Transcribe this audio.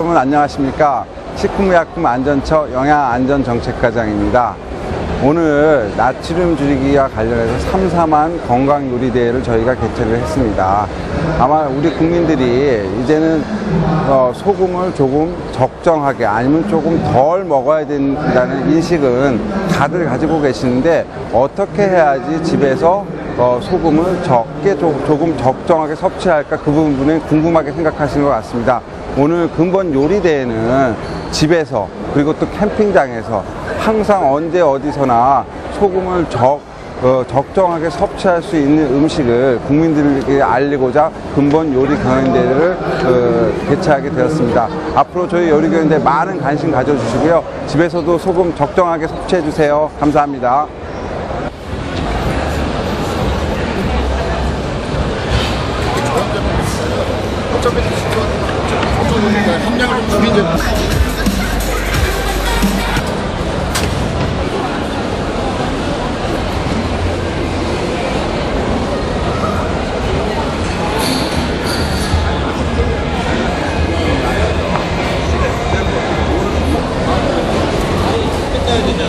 여러분 안녕하십니까? 식품의약품 안전처 영양안전정책과장입니다. 오늘 나트륨 줄이기와 관련해서 삼삼한 건강 요리 대회를 저희가 개최를 했습니다. 아마 우리 국민들이 이제는 어, 소금을 조금 적정하게 아니면 조금 덜 먹어야 된다는 인식은 다들 가지고 계시는데 어떻게 해야지 집에서 어, 소금을 적게 조, 조금 적정하게 섭취할까? 그 부분에 궁금하게 생각하시는 것 같습니다. 오늘 근본 요리 대회는 집에서 그리고 또 캠핑장에서 항상 언제 어디서나 소금을 적 어, 적정하게 섭취할 수 있는 음식을 국민들에게 알리고자 근본 요리 경연대회를 어, 개최하게 되었습니다. 앞으로 저희 요리 경연대 많은 관심 가져주시고요. 집에서도 소금 적정하게 섭취해 주세요. 감사합니다. 어차피 함량을 좀 줄이죠. 해야 되냐?